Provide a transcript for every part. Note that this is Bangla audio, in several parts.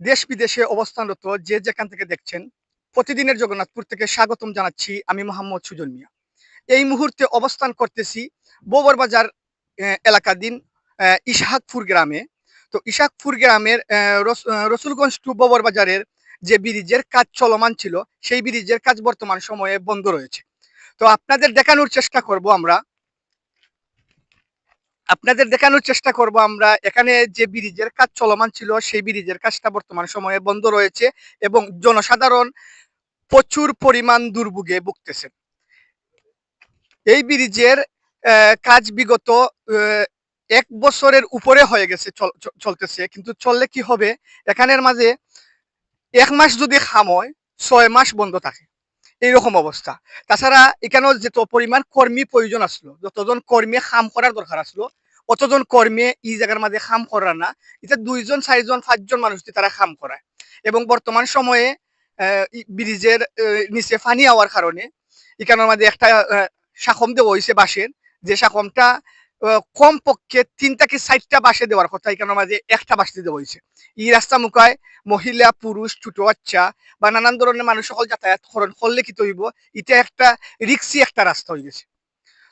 দেশ বিদেশে অবস্থানরত যে যেখান থেকে দেখছেন, প্রতিদিনের জগন্নাথপুর থেকে স্বাগতম জানাচ্ছি আমি মোহাম্মদ সুজন মিয়া। এই মুহূর্তে অবস্থান করতেছি বোবর বাজার এলাকাধীন ইশাকপুর গ্রামে। তো ইশাকপুর গ্রামের রসুলগঞ্জ টু বোবর বাজারের যে ব্রিজের কাজ চলমান ছিল, সেই ব্রিজের কাজ বর্তমান সময়ে বন্ধ রয়েছে। তো আপনাদের দেখানোর চেষ্টা করব আমরা আপনাদের দেখানোর চেষ্টা করব আমরা। এখানে যে ব্রিজের কাজ চলমান ছিল, সেই ব্রিজের কাজটা বর্তমান সময়ে বন্ধ রয়েছে এবং জনসাধারণ প্রচুর পরিমাণ দুর্ভোগে ভুগতেছেন। এই ব্রিজের কাজ বিগত এক বছরের উপরে হয়ে গেছে চলতেছে। কিন্তু চললে কি হবে? এখানের মাঝে এক মাস যদি খাম হয়, ছয় মাস বন্ধ থাকে। এইরকম অবস্থা। তাছাড়া এখানেও যত পরিমাণ কর্মী প্রয়োজন আসলো, যতজন কর্মী খাম করার দরকার আসলো, অতজন কর্মী এই জায়গার মাঝে খাম করার না, এটা দুইজন, চারজন, পাঁচজন মানুষ দিয়ে তারা খাম করায়। এবং বর্তমান সময়ে ব্রিজের নিচে পানি হওয়ার কারণে এখানের মাঝে একটা শাখম দেওয়া হয়েছে বাঁশের, যে শাখমটা আহ, কম পক্ষে তিনটা কি চারটা বাসে দেওয়ার কথা এখানের মাঝে একটা বাসে দেওয়া হয়েছে। এই রাস্তা মুখায় মহিলা পুরুষ ছোট বাচ্চা বা নানান ধরনের মানুষ সকল যাতায়াত করেন করলে কি তৈব? এটা একটা রিক্সি একটা রাস্তা হয়ে গেছে।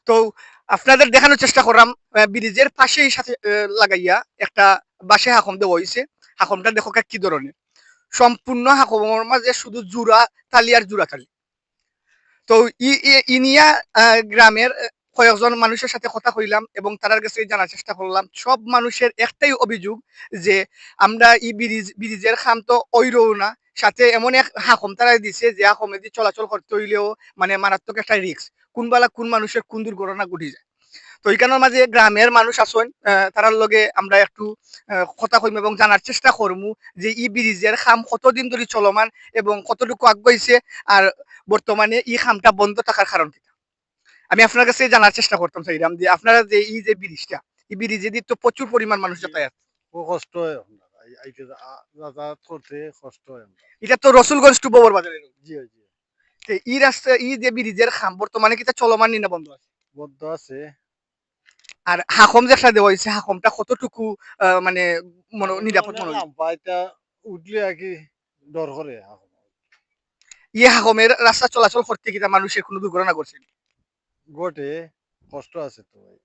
তো আপনাদের দেখানোর চেষ্টা করলাম ব্রিজের পাশেই সাথে লাগাইয়া একটা বাসে হাকম দেওয়া হয়েছে। হাকমটা দেখো কা ধরনের। সম্পূর্ণ হাকমের মাঝে শুধু জুড়া তালি আর জুড়া তালি। তো ই- ই- ইনিয়া গ্রামের কয়েকজন মানুষের সাথে কথা কইলাম এবং তার কাছে জানার চেষ্টা করলাম। সব মানুষের একটাই অভিযোগ যে আমরা এই ব্রিজ ব্রিজের খাম তো ওইরও না, সাথে এমন এক হাকম তারা দিছে যে হাকমে দিয়ে চলাচল করতে হইলেও মানে মারাত্মক একটা রিক্স কোনবেলা কোন মানুষের কোন দুর্ঘটনা ঘটি যায়। তো এইখানের মাঝে গ্রামের মানুষ আসেন তারার লগে আমরা একটু কথা কইম এবং জানার চেষ্টা করমু যে ই ব্রিজের খাম কতদিন ধরে চলমান এবং কতটুকু আগাইছে আর বর্তমানে ই খামটা বন্ধ থাকার কারণ কি? আমি আপনার কাছে জানার চেষ্টা করতাম চাইলাম যে আপনারা যে এই যে ব্রিজটা এই ব্রিজে দিয়ে তো প্রচুর পরিমাণ মানুষ যাতায়াত। কষ্ট হয় যাতায়াত করতে কষ্ট হয় এটা তো রসুলগঞ্জ টু ববর বাজারের জি জি। তো এই রাস্তা এই যে ব্রিজের খাম বর্তমানে কিটা চলমান নি না বন্ধ আছে? বদ্ধ আছে। আর হাকম যে একটা দেওয়া হয়েছে হাকমটা কতটুকু মানে মনে- নিরাপদ মনে হয়? পাইটা উঠলে আর কি ডর করে। ইয়ে হাকমের রাস্তা চলাচল করতে কিটা মানুষের কোনো দুর্ঘটনা করছে গোটে কষ্ট আছে তো ভাই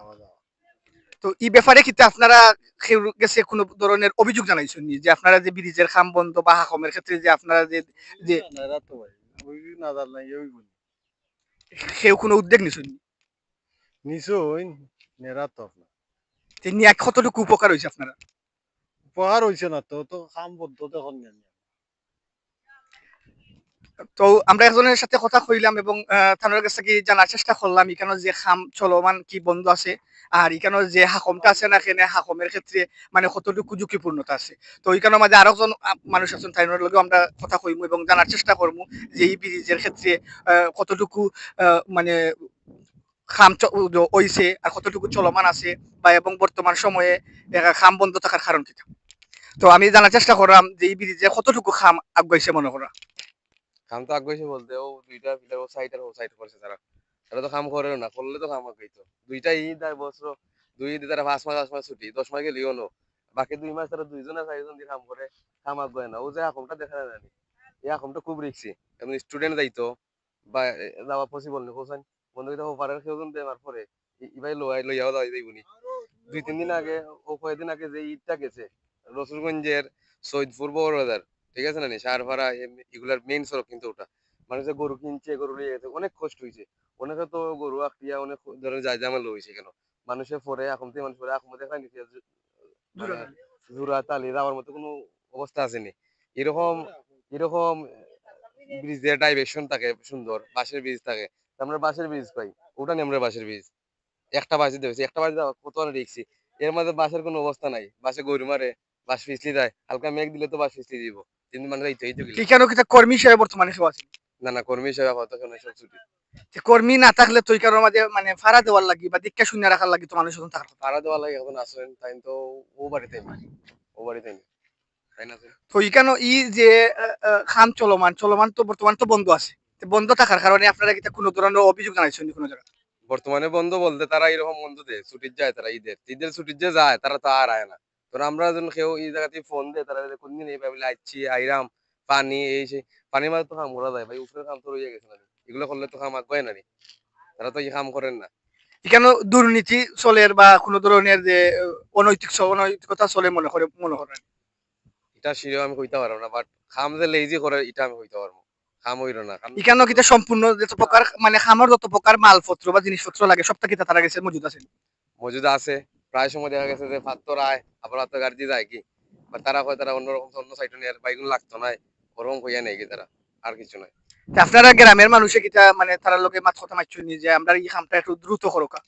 আওয়া যাওয়া তো এই ব্যাপারে কিন্তু আপনারা গেছে কোনো ধরনের অভিযোগ জানাইছেন নি? যে আপনারা যে ব্রিজের খাম বন্ধ বা হাকমের ক্ষেত্রে যে আপনারা যে যে তো ভাই ওই না জানলাই ওই বলি কেউ কোনো উদ্যোগ নিছেন? নিশ্চয় নেরা তো আপনার। যে নিয়ে কতটুকু উপকার হয়েছে আপনারা? উপহার হয়েছে না তো তো খাম বদ্ধ তখন নেন তো আমরা একজনের সাথে কথা কইলাম এবং থানার কাছে কি জানার চেষ্টা করলাম এখানে যে খাম চলমান কি বন্ধ আছে, আর এখানে যে হাকমটা আছে না এখানে হাকমের ক্ষেত্রে মানে কতটুকু ঝুঁকিপূর্ণতা আছে। তো এখানের মাঝে আরও একজন মানুষ আছেন তাইনের লগে আমরা কথা কইমু এবং জানার চেষ্টা করব যে এই ব্রিজের ক্ষেত্রে কতটুকু মানে খাম চ- ও- হইছে আর কতটুকু চলমান আছে বা এবং বর্তমান সময়ে খাম বন্ধ থাকার কারণ কি? তো আমি জানার চেষ্টা করলাম যে এই ব্রিজে কতটুকু খাম আগাইছে মনে করা। কাম তো আগাইছে বলতে, ও দুইটা পিলার ও সাইড আর ও সাইড করছে তারা। তারা তো কাম করে না, করলে তো কাম আগাইতো দুইটা ঈদ আর বছর, দুই ঈদে তারা পাঁচ মাস পাঁচ মাস ছুটি, দশ মাস গেলেও নো। বাকি দুই মাস তারা দুইজন আর চারজন দিয়ে কাম করে কাম আগায় না। ও যে আকমটা দেখা না জানি এই আকমটা খুব রিক্সি এমনি স্টুডেন্ট যাইতো, বা যাওয়া পসিবল নেই কোথায় বন্ধু কিন্তু পাড়ার কেউ বেমার পরে ইবাই লই লইয়াও যাই যাইবনি দুই, তিন দিন আগে, ও কয়েকদিন আগে যে ঈদটা গেছে, রসুলগঞ্জের সৈয়দপুর বড় বাজার ঠিক আছে না নি সারভাড়া এম- এগুলার মেইন সড়ক কিন্তু ওটা। মানুষ যে গরু কিনছে গরু নিয়ে গেছে অনেক কষ্ট হয়েছে। অনেকে তো গরু আঁকড়িয়া অনেক ধরনের যায় জামাল হয়েছে কেন? মানুষের পরে এখন থেকে মানুষ পরে এখন দেখা জোড়া তালি যাওয়ার মতো কোনো অবস্থা আসেনি এরকম এরকম ব্রিজের ডাইভারশন থাকে সুন্দর বাঁশের ব্রিজ থাকে। আমরা বাঁশের ব্রিজ পাই। ওটা নিয়ে আমরা বাঁশের ব্রিজ। একটা বাসে দিয়েছি একটা বাসে কত রিক্সি। এর মধ্যে বাসের কোনো অবস্থা নাই। বাসে গরু মারে বাস ফিসলি যায় হালকা মেঘ দিলে তো বাস ফিসলি দিব। কিন্তু মানে এই তো এই তো কি কেন কিতা কর্মী হিসেবে বর্তমানে কেউ আছে না না কর্মী হিসেবে আপাতত এখন সব ছুটি। কর্মী না থাকলে তো এই মানে ফাড়া দেওয়ার লাগি বা দীক্ষা শূন্য রাখার লাগি তো মানুষ এখন থাকার কথা। ভাড়া দেওয়া লাগে এখন আসেন তাই তো ও বাড়িতে ও বাড়িতে তো এখানে ই যে খাম চলমান চলমান তো বর্তমান তো বন্ধ আছে। বন্ধ থাকার কারণে আপনারা কিতা কোনো ধরনের অভিযোগ জানাইছেন কোনো জায়গায়? বর্তমানে বন্ধ বলতে তারা এরকম বন্ধ দেয় ছুটির যায় তারা ঈদের। ঈদের ছুটির যে যায় তারা তো আর আয় না। তো আমরা যখন কেউ এই জায়গাতে ফোন দেয় তারা কোনদিন এই ভাবলে আইছি আইরাম পানি এই সেই পানির মাঝে তো কাম করা যায় ভাই উপরে কাম তো রয়ে গেছে না। এগুলো করলে তো কাম আগে না তারা তো এই কাম করেন না। এখানে দুর্নীতি চলে বা কোনো ধরনের যে অনৈতিক অনৈতিকতা চলে মনে করে মনে করেন এটা সিরিয়াও আমি কইতে পারব না বাট খাম যে লেজি করে এটা আমি কইতে পারব। খাম হইল না এখানেও কিন্তু সম্পূর্ণ যত প্রকার মানে খামার যত প্রকার মালপত্র বা জিনিসপত্র লাগে সবটা কিন্তু তারা গেছে মজুদ আছে? মজুদ আছে। প্রায় সময় দেখা গেছে যে পাত্তর আয় আবার পাত্তর গাড়ি যায় কি? বা তারা কয় তারা অন্যরকম অন্য সাইড নিয়ে বাইগুলো লাগতো না ওরকম কইয়া নেই কি তারা আর কিছু নাই। আপনারা গ্রামের মানুষে কিটা মানে তারা লোকে মাত কথা মারছেন যে আমরা এই খামটা একটু দ্রুত করোকা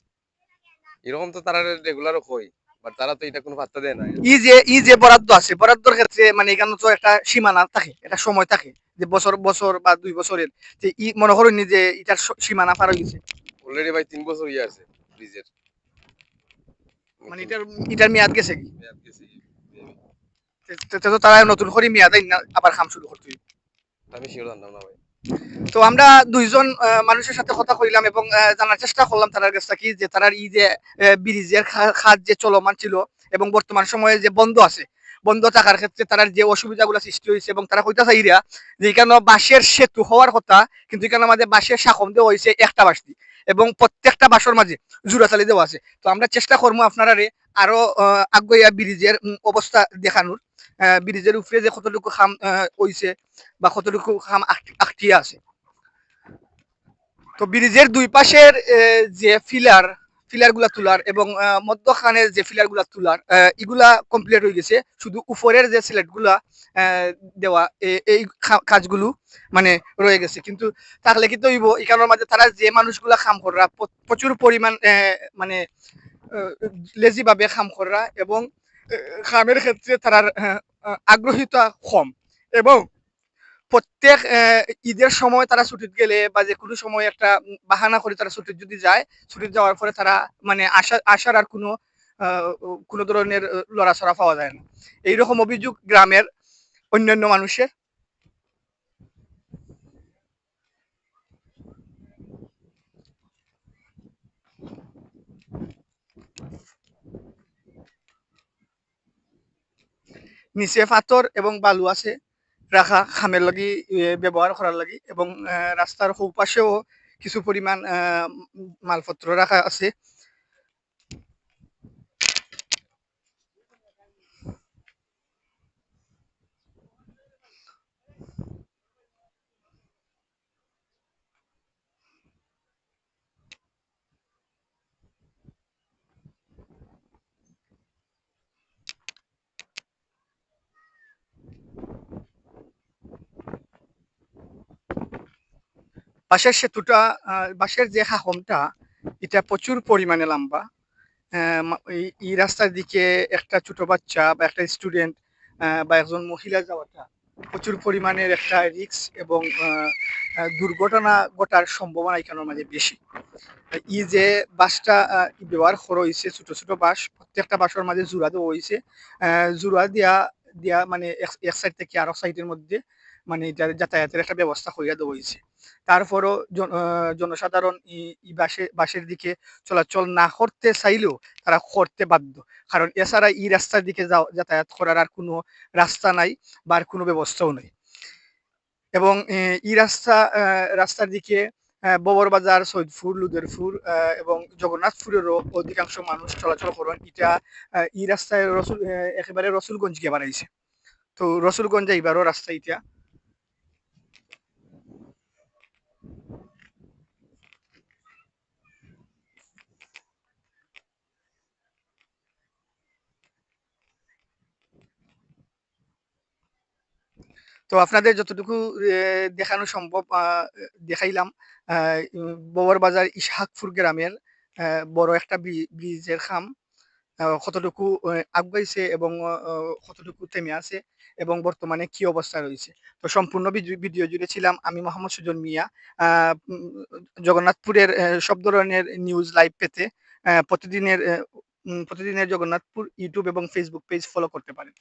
এরকম তো তারা রেগুলারও কই বাট তারা তো এটা কোনো পাত্তা দেয় না। ই যে ই যে বরাদ্দ আছে বরাদ্দর ক্ষেত্রে মানে এখানে তো একটা সীমানা থাকে একটা সময় থাকে যে বছর বছর বা দুই বছরের যে ই মনে করেন যে এটার সীমানা পার হয়ে গেছে অলরেডি ভাই তিন বছর ইয়ে আছে ব্রিজের মানে এটার এটার মেয়াদ গেছে কি? তে- তারা নতুন করে মেয়াদ আবার খাম শুরু করতে। আমি শিওর জানতাম না ভাই। তো আমরা দুইজন মানুষের সাথে কথা কইলাম এবং জানার চেষ্টা করলাম তার কাছ থেকে যে তারার এই যে ব্রিজের খাত যে চলমান ছিল এবং বর্তমান সময়ে যে বন্ধ আছে বন্ধ থাকার ক্ষেত্রে তার যে অসুবিধাগুলো সৃষ্টি হয়েছে এবং তারা কইতা চাইরা যে এখানে বাঁশের সেতু হওয়ার কথা কিন্তু এখানে আমাদের বাঁশের শাখন দেওয়া হয়েছে একটা বাঁশ দিয়ে। এবং প্রত্যেকটা বাসর মাঝে জুড়াতালি দেওয়া আছে। তো আমরা চেষ্টা করব আপনারা রে আরও আগুয়া ব্রিজের অবস্থা দেখানোর। ব্রিজের উপরে যে কতটুকু খাম হইছে বা কতটুকু খাম আখটিয়া আছে। তো ব্রিজের দুই পাশের যে ফিলার ফিলারগুলা তোলার এবং মধ্যখানের যে ফিলারগুলা তোলার এগুলা কমপ্লিট হয়ে গেছে। শুধু উপরের যে সিলেটগুলা দেওয়া এই কাজগুলো মানে রয়ে গেছে। কিন্তু থাকলে কিন্তু হইব এখানের মাঝে তারা যে মানুষগুলা খাম করা প্রচুর পরিমাণ মানে লেজি ভাবে খাম করা এবং খামের ক্ষেত্রে আহ, আহ, কম এবং প্রত্যেক ঈদের সময় তারা ছুটিতে গেলে বা যে কোনো সময় একটা বাহানা করে তারা ছুটিতে যদি যায়, ছুটিতে যাওয়ার পরে তারা মানে আসা আসার আর কোনো কোনো ধরনের লড়াছড়া পাওয়া যায় না। এইরকম অভিযোগ গ্রামের অন্যান্য মানুষের। নিচে পাথর এবং বালু আছে। রাখা খামের লাগি ব্যবহার করার লাগি এবং রাস্তার সৌপাশেও কিছু পরিমাণ মালপত্র রাখা আছে। বাঁশের সেতুটা বাঁশের যে হাহমটা, এটা প্রচুর পরিমাণে লম্বা। এই- রাস্তার দিকে একটা ছোট বাচ্চা বা একটা স্টুডেন্ট বা একজন মহিলা যাওয়াটা প্রচুর পরিমাণের একটা রিক্স এবং দুর্ঘটনা ঘটার সম্ভাবনা এখানের মাঝে বেশি। ই যে বাসটা ব্যবহার করা হয়েছে ছোট ছোট বাস, প্রত্যেকটা বাসের মাঝে জোড়া দেওয়া হয়েছে জোড়া দিয়া দিয়া মানে এক সাইড থেকে আরেক সাইডের মধ্যে মানে যাতায়াতের একটা ব্যবস্থা হইয়া দেওয়া হয়েছে তারপরও জনসাধারণ ই- ই বাসে বাসের দিকে চলাচল না করতে চাইলেও তারা করতে বাধ্য। কারণ এছাড়া এই রাস্তার দিকে যাতায়াত করার আর কোনো রাস্তা নাই বা আর কোনো ব্যবস্থাও নেই। এবং এই রাস্তা রাস্তার দিকে আহ, ববরবাজার সৈয়দপুর লুদেরপুর এবং জগন্নাথপুরেরও অধিকাংশ মানুষ চলাচল করেন। এটা এই রাস্তায় রসুল একেবারে রসুলগঞ্জ গিয়ে বাড়াইছে তো রসুলগঞ্জ এইবারও রাস্তা এটা তো আপনাদের যতটুকু দেখানো সম্ভব দেখাইলাম ববর বাজার ইসহাকপুর গ্রামের বড় একটা ব্রি- ব্রিজের খাম কতটুকু আহ, আগাইছে এবং কতটুকু থেমে আছে এবং বর্তমানে কি অবস্থা রয়েছে। তো সম্পূর্ণ ভিডিও জুড়ে ছিলাম আমি মোহাম্মদ সুজন মিয়া জগন্নাথপুরের সব ধরনের নিউজ লাইভ পেতে প্রতিদিনের প্রতিদিনের জগন্নাথপুর ইউটিউব এবং ফেসবুক পেজ ফলো করতে পারেন।